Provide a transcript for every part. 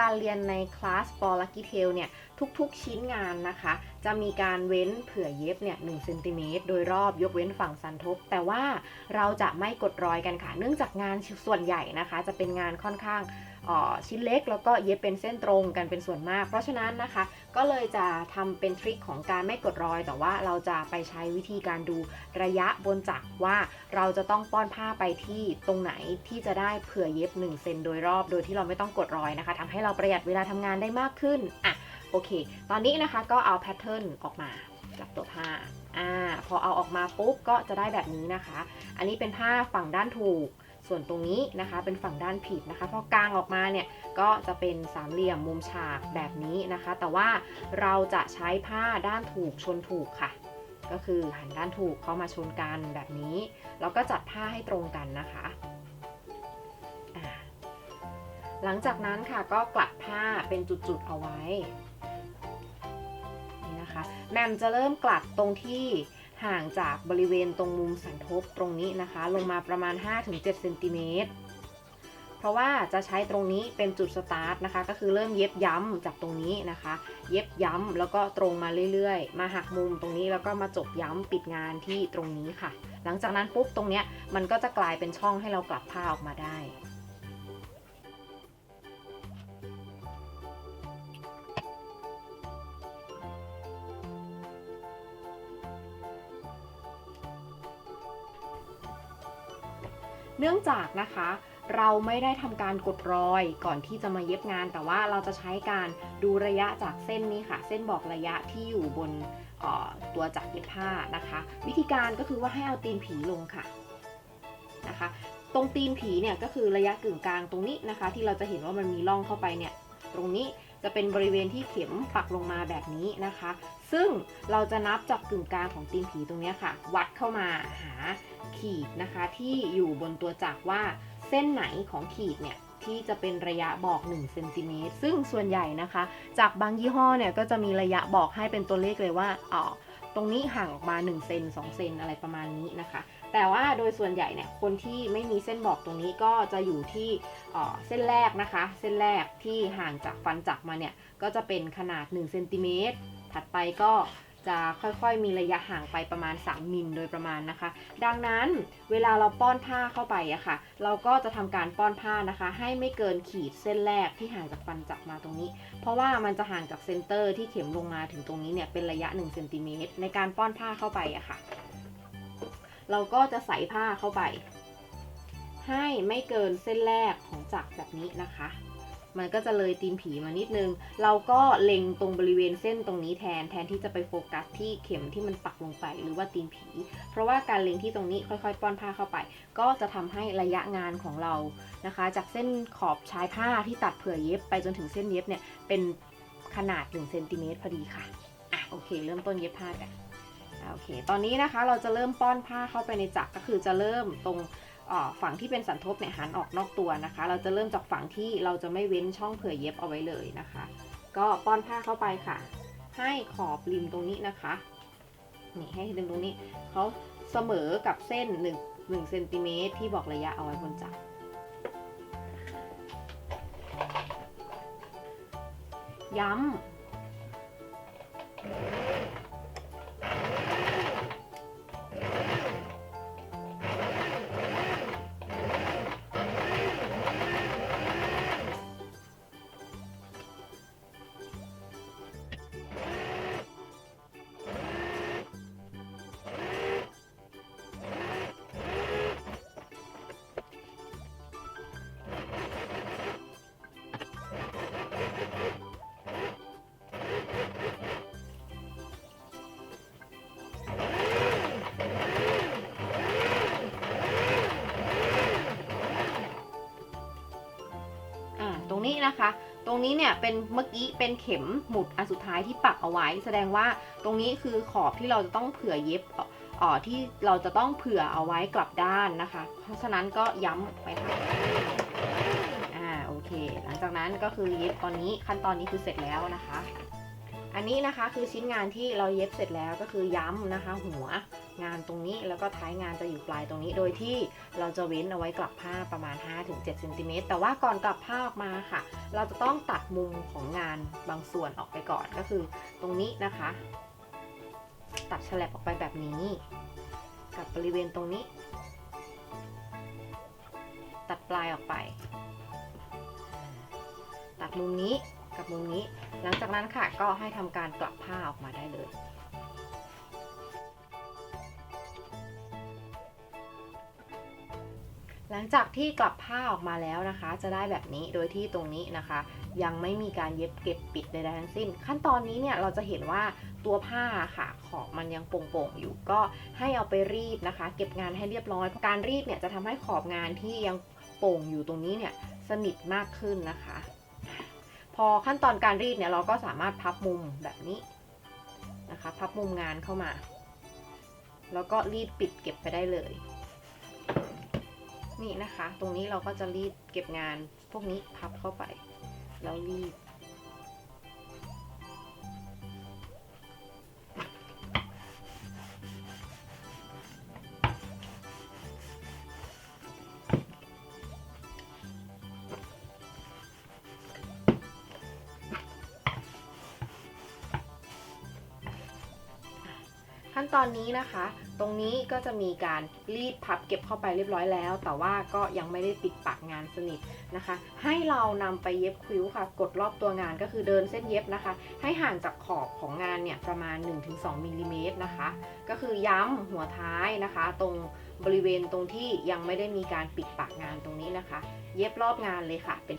การเรียนในคลาส for lucky tail เนี่ยทุกๆชิ้นงานนะคะ จะมีการเว้นเผื่อเย็บเนี่ยหเซนติเมตรโดยรอบยกเว้นฝั่งสันทบ แต่ว่าเราจะไม่กดรอยกันค่ะ เนื่องจากงานส่วนใหญ่นะคะ จะเป็นงานค่อนข้างชิ้นเล็ก แล้วก็เย็บเป็นเส้นตรงกันเป็นส่วนมาก เพราะฉะนั้นนะคะ ก็เลยจะทำเป็นทริคของการไม่กดรอย แต่ว่าเราจะไปใช้วิธีการดูระยะบนจักรว่าเราจะต้องป้อนผ้าไปที่ตรงไหนที่จะได้เผื่อเย็บ1เซนโดยรอบโดยที่เราไม่ต้องกดรอยนะคะทำให้เราประหยัดเวลาทำงานได้มากขึ้นอะโอเค ตอนนี้นะคะก็เอาแพทเทิร์นออกมาจากตัวผ้าอ่าพอเอาออกมาปุ๊บก็จะได้แบบนี้นะคะ อันนี้เป็นผ้าฝั่งด้านถูก ส่วนตรงนี้นะคะเป็นฝั่งด้านผิดนะคะพอกางออกมาเนี่ยก็จะเป็นสามเหลี่ยมมุมฉากแบบนี้นะคะ แต่ว่าเราจะใช้ผ้าด้านถูกชนถูกค่ะ ก็คือหันด้านถูกเข้ามาชนกันแบบนี้แล้วก็จัดผ้าให้ตรงกันนะคะหลังจากนั้นค่ะก็กลัดผ้าเป็นจุดๆเอาไว้นี่นะคะแมมจะเริ่มกลัดตรงที่ ห่างจากบริเวณตรงมุมสันทบตรงนี้นะคะ ลงมาประมาณ 5-7เซนติเมตรเพราะว่าจะใช้ตรงนี้เป็นจุดสตาร์ทนะคะ ก็คือเริ่มเย็บย้ำจากตรงนี้นะคะ เย็บย้ำแล้วก็ตรงมาเรื่อยๆ มาหักมุมตรงนี้แล้วก็มาจบย้ำปิดงานที่ตรงนี้ค่ะ หลังจากนั้นปุ๊บตรงเนี้ยมันก็จะกลายเป็นช่องให้เรากลับผ้าออกมาได้ เนื่องจากนะคะ เราไม่ได้ทำการกดรอยก่อนที่จะมาเย็บงาน แต่ว่าเราจะใช้การดูระยะจากเส้นนี้ค่ะ เส้นบอกระยะที่อยู่บนตัวจักรเย็บผ้านะคะ วิธีการก็คือว่าให้เอาตีนผีลงค่ะนะคะ ตรงตีนผีเนี่ยก็คือระยะกึ่งกลางตรงนี้นะคะ ที่เราจะเห็นว่ามันมีร่องเข้าไปเนี่ยตรงนี้ จะเป็นบริเวณที่เข็มปักลงมาแบบนี้นะคะ ซึ่งเราจะนับจากกึ่งกลางของตีนผีตรงนี้ค่ะ วัดเข้ามาหาขีดนะคะที่อยู่บนตัวจักรว่าเส้นไหนของขีดเนี่ยที่จะเป็นระยะบอก1เซนติเมตรซึ่งส่วนใหญ่นะคะ จากบางยี่ห้อเนี่ยก็จะมีระยะบอกให้เป็นตัวเลขเลยว่าอ๋อตรงนี้ห่างออกมา1เซน2เซนอะไรประมาณนี้นะคะ แต่ว่าโดยส่วนใหญ่เนี่ยคนที่ไม่มีเส้นบอกตรงนี้ก็จะอยู่ที่เส้นแรกนะคะ เส้นแรกที่ห่างจากฟันจักมาเนี่ยก็จะเป็นขนาด1เซนติเมตรถัดไปก็จะค่อยๆมีระยะห่างไปประมาณ 3 มิลโดยประมาณนะคะ ดังนั้นเวลาเราป้อนผ้าเข้าไปอะค่ะ เราก็จะทำการป้อนผ้านะคะ ให้ไม่เกินขีดเส้นแรกที่ห่างจากฟันจักมาตรงนี้ เพราะว่ามันจะห่างจากเซนเตอร์ที่เข็มลงมาถึงตรงนี้เนี่ยเป็นระยะ1เซนติเมตรในการป้อนผ้าเข้าไปอะค่ะ เราก็จะใส่ผ้าเข้าไป ให้ไม่เกินเส้นแรกของจักรแบบนี้นะคะ มันก็จะเลยตีนผีมานิดนึง เราก็เล็งตรงบริเวณเส้นตรงนี้แทนแทนที่จะไปโฟกัสที่เข็มที่มันปักลงไปหรือว่าตีนผี เพราะว่าการเล็งที่ตรงนี้ค่อยๆ ป้อนผ้าเข้าไป ก็จะทำให้ระยะงานของเรานะคะ จากเส้นขอบชายผ้าที่ตัดเผื่อเย็บไปจนถึงเส้นเย็บเนี่ยเป็นขนาด1เซนติเมตรพอดีค่ะอะ โอเค เริ่มต้นเย็บผ้ากัน โอเค ตอนนี้นะคะเราจะเริ่มป้อนผ้าเข้าไปในจักรก็คือจะเริ่มตรงฝั่งที่เป็นสันทบเนี่ยหันออกนอกตัวนะคะ เราจะเริ่มจากฝั่งที่เราจะไม่เว้นช่องเผื่อเย็บเอาไว้เลยนะคะ ก็ป้อนผ้าเข้าไปค่ะ ให้ขอบริมตรงนี้นะคะนี่ให้ดึงตรงนี้เขาเสมอกับเส้น1 1เซนติเมตรที่บอกระยะเอาไว้บนจักรย้ำ นะคะ ตรงนี้เนี่ยเป็นเมื่อกี้เป็นเข็มหมุดอันสุดท้ายที่ปักเอาไว้ แสดงว่าตรงนี้คือขอบที่เราจะต้องเผื่อเย็บออเอ่อที่เราจะต้องเผื่อเอาไว้กลับด้านนะคะ เพราะฉะนั้นก็ย้ำไปค่ะอ่าโอเค หลังจากนั้นก็คือเย็บตอนนี้ขั้นตอนนี้คือเสร็จแล้วนะคะ อันนี้นะคะคือชิ้นงานที่เราเย็บเสร็จแล้วก็คือย้ำนะคะ หัว งานตรงนี้แล้วก็ท้ายงานจะอยู่ปลายตรงนี้ โดยที่เราจะเว้นเอาไว้กลับผ้าประมาณ 5-7เซนติเมตรแต่ว่าก่อนกลับผ้าออกมาค่ะ เราจะต้องตัดมุมของงานบางส่วนออกไปก่อนก็คือตรงนี้นะคะ ตัดฉลับออกไปแบบนี้ กับบริเวณตรงนี้ ตัดปลายออกไป ตัดมุมนี้กับมุมนี้ หลังจากนั้นค่ะก็ให้ทำการกลับผ้าออกมาได้เลย ลังจากที่กลับผ้าออกมาแล้วนะคะ จะได้แบบนี้โดยที่ตรงนี้นะคะ ยังไม่มีการเย็บเก็บปิดใดๆทั้งสิ้น ขั้นตอนนี้เนี่ยเราจะเห็นว่าตัวผ้าค่ะขอบมันยังโป่งๆอยู่ก็ให้เอาไปรีดนะคะ เก็บงานให้เรียบร้อยการรีดเนี่ยจะทำให้ขอบงานที่ยังโป่งอยู่ตรงนี้เนี่ยสนิทมากขึ้นนะคะ พอขั้นตอนการรีดเนี่ยเราก็สามารถพับมุมแบบนี้นะคะ พับมุมงานเข้ามา แล้วก็รีดปิดเก็บไปได้เลย นี่นะคะ ตรงนี้เราก็จะรีดเก็บงานพวกนี้พับเข้าไป แล้วรีด ขั้นตอนนี้นะคะ ตรงนี้ก็จะมีการรีดพับเก็บเข้าไปเรียบร้อยแล้ว แต่ว่าก็ยังไม่ได้ปิดปากงานสนิทนะคะ ให้เรานำไปเย็บคิ้วค่ะ กดรอบตัวงานก็คือเดินเส้นเย็บนะคะ ให้ห่างจากขอบของงานเนี่ยประมาณ 1-2มิลลิเมตรนะคะ ก็คือย้ำหัวท้ายนะคะ ตรงบริเวณตรงที่ยังไม่ได้มีการปิดปากงานตรงนี้นะคะ เย็บรอบงานเลยค่ะเป็น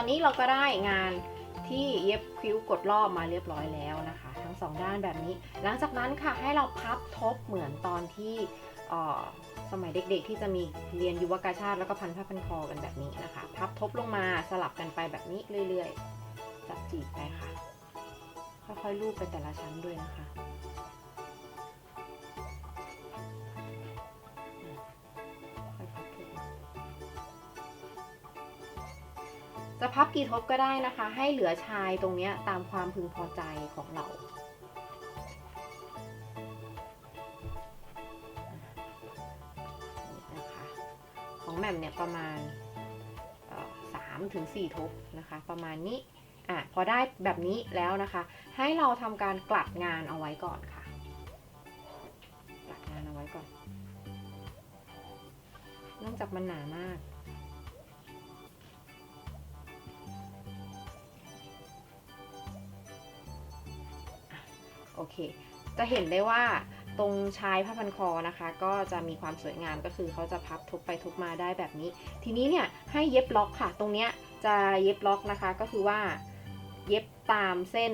อนนี้เราก็ได้งานที่เย็บคิ้วกดรอบมาเรียบร้อยแล้วนะคะ ทั้งสองด้านแบบนี้ หลังจากนั้นค่ะให้เราพับทบเหมือนตอนที่สมัยเด็กๆ ที่จะมีเรียนยุวกาชาติแล้วก็พันผ้าพันคอกันแบบนี้นะคะ พับทบลงมาสลับกันไปแบบนี้เรื่อยๆ จับจีบไปค่ะ ค่อยๆลูบไปแต่ละชั้นด้วยนะคะ จะพับกี่ทบก็ได้นะคะ ให้เหลือชายตรงนี้ตามความพึงพอใจของเรา ของแหม่มเนี่ยประมาณสามถึงสี่ทบนะคะ ประมาณนี้อะพอได้แบบนี้แล้วนะคะ ให้เราทำการกลัดงานเอาไว้ก่อนค่ะกลัดงานเอาไว้ก่อนเนื่องจากมันหนามาก โอเค จะเห็นได้ว่าตรงชายผ้าพันคอนะคะ ก็จะมีความสวยงามก็คือเขาจะพับทุบไปทุบมาได้แบบนี้ ทีนี้เนี่ยให้เย็บล็อกค่ะ ตรงเนี้ยจะเย็บล็อกนะคะก็คือว่าเย็บตามเส้น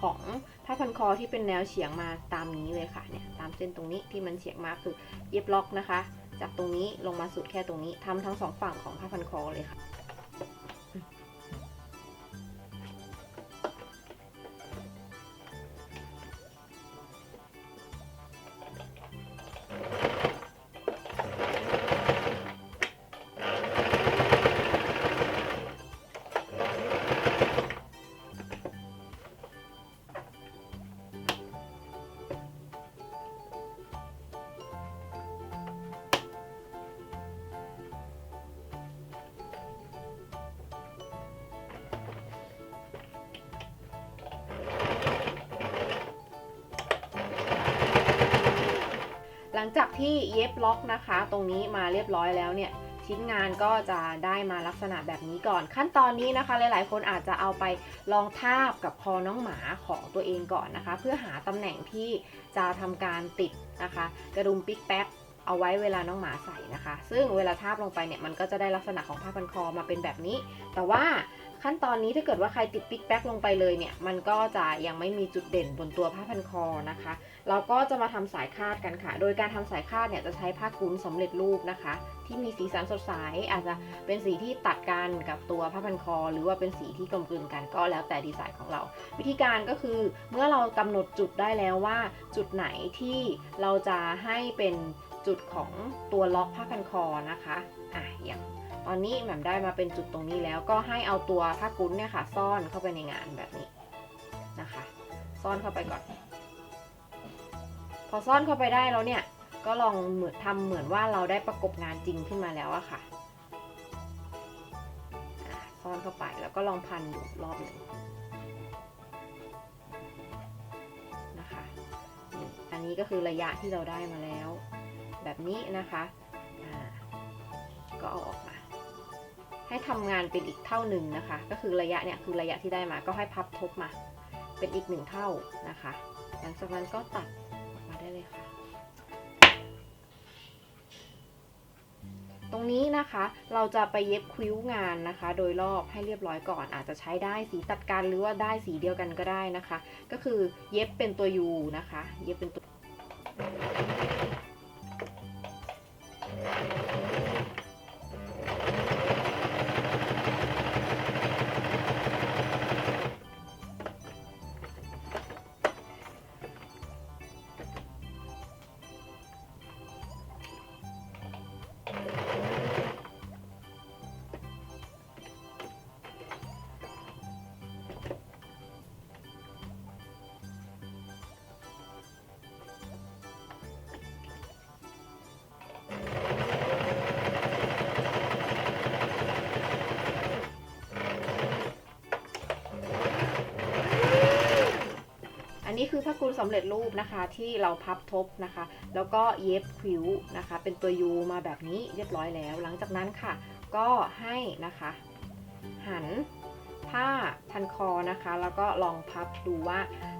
ของผ้าพันคอที่เป็นแนวเฉียงมาตามนี้เลยค่ะเนี่ยตามเส้นตรงนี้ที่มันเฉียงมาคือเย็บล็อกนะคะ จากตรงนี้ลงมาสุดแค่ตรงนี้ทำทั้งสองฝั่งของผ้าพันคอเลยค่ะ จากที่เย็บล็อกนะคะ ตรงนี้มาเรียบร้อยแล้วเนี่ยชิ้นงานก็จะได้มาลักษณะแบบนี้ก่อน ขั้นตอนนี้นะคะ หลาย ๆ คนอาจจะเอาไปลองทาบกับคอน้องหมาของตัวเองก่อนนะคะ เพื่อหาตำแหน่งที่จะทำการติดนะคะ กระดุมปิ๊กแป๊กเอาไว้เวลาน้องหมาใส่นะคะ ซึ่งเวลาทาบลงไปเนี่ยมันก็จะได้ลักษณะของผ้าพันคอมาเป็นแบบนี้ แต่ว่า ขั้นตอนนี้ถ้าเกิดว่าใครติดปิ๊กแป๊กลงไปเลยเนี่ย มันก็จะยังไม่มีจุดเด่นบนตัวผ้าพันคอนะคะ เราก็จะมาทำสายคาดกันค่ะ โดยการทำสายคาดเนี่ยจะใช้ผ้ากุ้นสำเร็จรูปนะคะ ที่มีสีสันสดใสอาจจะเป็นสีที่ตัดกันกับตัวผ้าพันคอ หรือว่าเป็นสีที่กลมกลืนกันก็แล้วแต่ดีไซน์ของเรา วิธีการก็คือเมื่อเรากำหนดจุดได้แล้วว่า จุดไหนที่เราจะให้เป็นจุดของตัวล็อกผ้าพันคอนะคะอะอย่าง ตอนนี้แหม่มได้มาเป็นจุดตรงนี้แล้วก็ให้เอาตัวผ้ากุ้นเนี่ยค่ะ ซ่อนเข้าไปในงานแบบนี้นะคะ ซ่อนเข้าไปก่อน พอซ่อนเข้าไปได้แล้วเนี่ย ก็ลองเหมือนทำเหมือนว่าเราได้ประกบงานจริงขึ้นมาแล้วอะค่ะซ่อนเข้าไปแล้วก็ลองพันอยู่รอบหนึ่งนะคะนี่อันนี้ก็คือระยะที่เราได้มาแล้ว แบบนี้นะคะก็เอาออกมา ให้ทำงานเป็นอีกเท่าหนึ่งนะคะ ก็คือระยะเนี่ยคือระยะที่ได้มาก็ให้พับทบมา เป็นอีกหนึ่งเท่านะคะ หลังจากนั้นก็ตัดออกมาได้เลยค่ะ ตรงนี้นะคะเราจะไปเย็บคิ้วงานนะคะ โดยรอบให้เรียบร้อยก่อน อาจจะใช้ได้สีตัดกันหรือว่าได้สีเดียวกันก็ได้นะคะ ก็คือเย็บเป็นตัวยูนะคะ เย็บเป็นตัว นี้คือผ้ากุลสำเร็จรูปนะคะที่เราพับทบนะคะ แล้วก็เย็บคิ้วนะคะ เป็นตัวยูมาแบบนี้เรียบร้อยแล้ว หลังจากนั้นค่ะ ก็ให้นะคะ หัน ผ้าพันคอนะคะ แล้วก็ลองพับดูว่า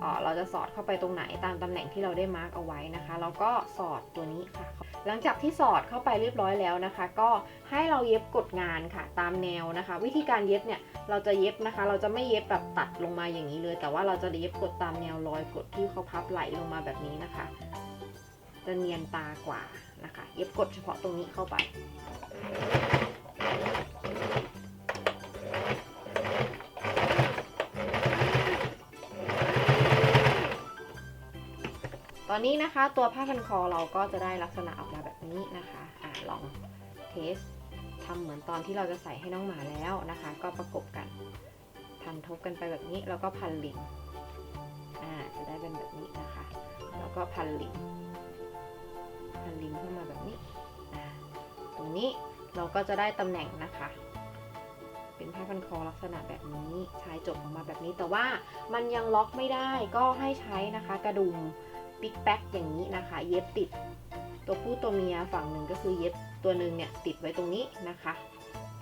เออเราจะสอดเข้าไปตรงไหนตามตำแหน่งที่เราได้มาร์กเอาไว้นะคะ แล้วก็สอดตัวนี้ค่ะ หลังจากที่สอดเข้าไปเรียบร้อยแล้วนะคะ ก็ให้เราเย็บกดงานค่ะ ตามแนวนะคะ วิธีการเย็บเนี่ยเราจะเย็บนะคะ เราจะไม่เย็บแบบตัดลงมาอย่างนี้เลย แต่ว่าเราจะเย็บกดตามแนวรอยกดที่เขาพับไหลลงมาแบบนี้นะคะ จะเนียนตากว่านะคะ เย็บกดเฉพาะตรงนี้เข้าไป อนนี้นะคะ ตัวผ้าพันคอเราก็จะได้ลักษณะออกมาแบบนี้นะคะอะลองเทสทำเหมือนตอนที่เราจะใส่ให้น้องหมาแล้วนะคะ ก็ประกบกันพันทบกันไปแบบนี้แล้วก็พันลิงอ่าจะได้เป็นแบบนี้นะคะ แล้วก็พันลิงพันลิงเข้ามาแบบนี้ตรงนี้เราก็จะได้ตำแหน่งนะคะเป็นผ้าพันคอลักษณะแบบนี้ชายจบออกมาแบบนี้แต่ว่ามันยังล็อกไม่ได้ก็ให้ใช้นะคะ กระดุม ปิ๊กแป๊กอย่างนี้นะคะ เย็บติด ตัวผู้ตัวเมียฝั่งหนึ่งก็คือเย็บตัวหนึ่งเนี่ยติดไว้ตรงนี้นะคะ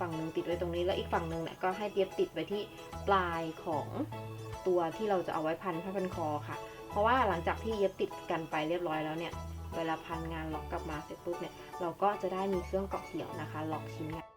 ฝั่งหนึ่งติดไว้ตรงนี้แล้วอีกฝั่งหนึ่งเนี่ยก็ให้เย็บติดไว้ที่ปลายของตัวที่เราจะเอาไว้พันผ้าพันคอค่ะ เพราะว่าหลังจากที่เย็บติดกันไปเรียบร้อยแล้วเนี่ยเวลาพันงานล็อกกลับมาเสร็จปุ๊บเนี่ยเราก็จะได้มีเครื่องเกาะเกี่ยวนะคะ ล็อกชิ้นงาน